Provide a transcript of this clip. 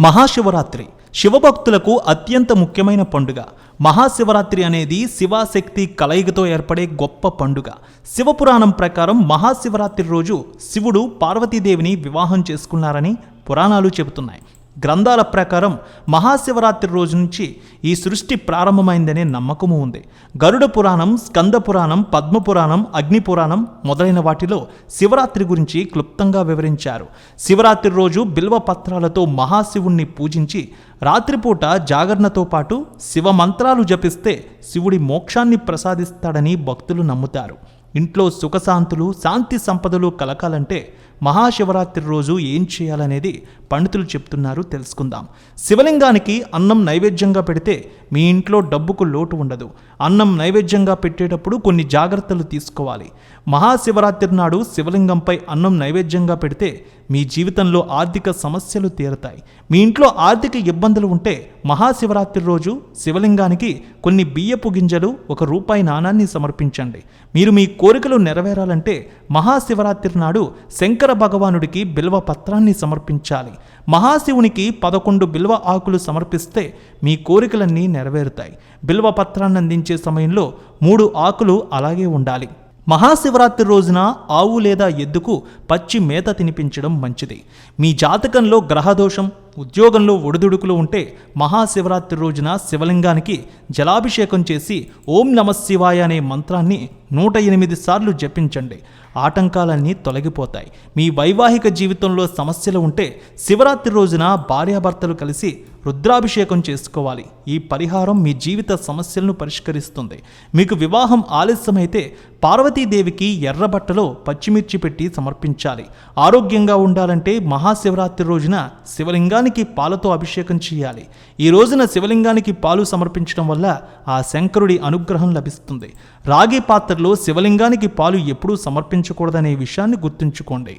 మహాశివరాత్రి. శివభక్తులకు అత్యంత ముఖ్యమైన పండుగ. మహాశివరాత్రి అనేది శివాశక్తి కలయికతో ఏర్పడే గొప్ప పండుగ. శివపురాణం ప్రకారం మహాశివరాత్రి రోజు శివుడు పార్వతీదేవిని వివాహం చేసుకున్నారని పురాణాలు చెబుతున్నాయి. గ్రంథాల ప్రకారం మహాశివరాత్రి రోజు నుంచి ఈ సృష్టి ప్రారంభమైందనే నమ్మకము ఉంది. గరుడ పురాణం స్కంద పురాణం పద్మ పురాణం అగ్ని పురాణం మొదలైన వాటిలో శివరాత్రి గురించి క్లుప్తంగా వివరించారు. శివరాత్రి రోజు బిల్వ పత్రాలతో మహాశివుణ్ణి పూజించి రాత్రిపూట జాగరణతో పాటు శివ మంత్రాలు జపిస్తే శివుడి మోక్షాన్ని ప్రసాదిస్తాడని భక్తులు నమ్ముతారు. ఇంట్లో సుఖశాంతులు శాంతి సంపదలు కలకాలంటే మహాశివరాత్రి రోజు ఏం చేయాలనేది పండితులు చెప్తున్నారు తెలుసుకుందాం. శివలింగానికి అన్నం నైవేద్యంగా పెడితే మీ ఇంట్లో డబ్బుకు లోటు ఉండదు. అన్నం నైవేద్యంగా పెట్టేటప్పుడు కొన్ని జాగ్రత్తలు తీసుకోవాలి. మహాశివరాత్రి నాడు శివలింగంపై అన్నం నైవేద్యంగా పెడితే మీ జీవితంలో ఆర్థిక సమస్యలు తీరతాయి. మీ ఇంట్లో ఆర్థిక ఇబ్బందులు ఉంటే మహాశివరాత్రి రోజు శివలింగానికి కొన్ని బియ్యపు గింజలు ఒక రూపాయి నాణాన్ని సమర్పించండి. మీరు మీ కోరికలు నెరవేరాలంటే మహాశివరాత్రి నాడు శంకర భగవానుడికి బిల్వ పత్రాన్ని సమర్పించాలి. మహాశివునికి పదకొండు బిల్వ ఆకులు సమర్పిస్తే మీ కోరికలన్నీ నెరవేరుతాయి. బిల్వ పత్రాన్ని అందించే సమయంలో మూడు ఆకులు అలాగే ఉండాలి. మహాశివరాత్రి రోజున ఆవు లేదా ఎద్దుకు పచ్చి మేత తినిపించడం మంచిది. మీ జాతకంలో గ్రహదోషం ఉద్యోగంలో ఒడిదుడుకులు ఉంటే మహాశివరాత్రి రోజున శివలింగానికి జలాభిషేకం చేసి ఓం నమ శివాయ అనే మంత్రాన్ని నూట ఎనిమిది సార్లు జపించండి. ఆటంకాలన్నీ తొలగిపోతాయి. మీ వైవాహిక జీవితంలో సమస్యలు ఉంటే శివరాత్రి రోజున భార్యాభర్తలు కలిసి రుద్రాభిషేకం చేసుకోవాలి. ఈ పరిహారం మీ జీవిత సమస్యలను పరిష్కరిస్తుంది. మీకు వివాహం ఆలస్యమైతే పార్వతీదేవికి ఎర్రబట్టలో పచ్చిమిర్చి పెట్టి సమర్పించాలి. ఆరోగ్యంగా ఉండాలంటే మహాశివరాత్రి రోజున శివలింగానికి పాలతో అభిషేకం చేయాలి. ఈ రోజున శివలింగానికి పాలు సమర్పించడం వల్ల ఆ శంకరుడి అనుగ్రహం లభిస్తుంది. రాగి పాత్రలో శివలింగానికి పాలు ఎప్పుడూ సమర్పించకూడదనే విషయాన్ని గుర్తుంచుకోండి.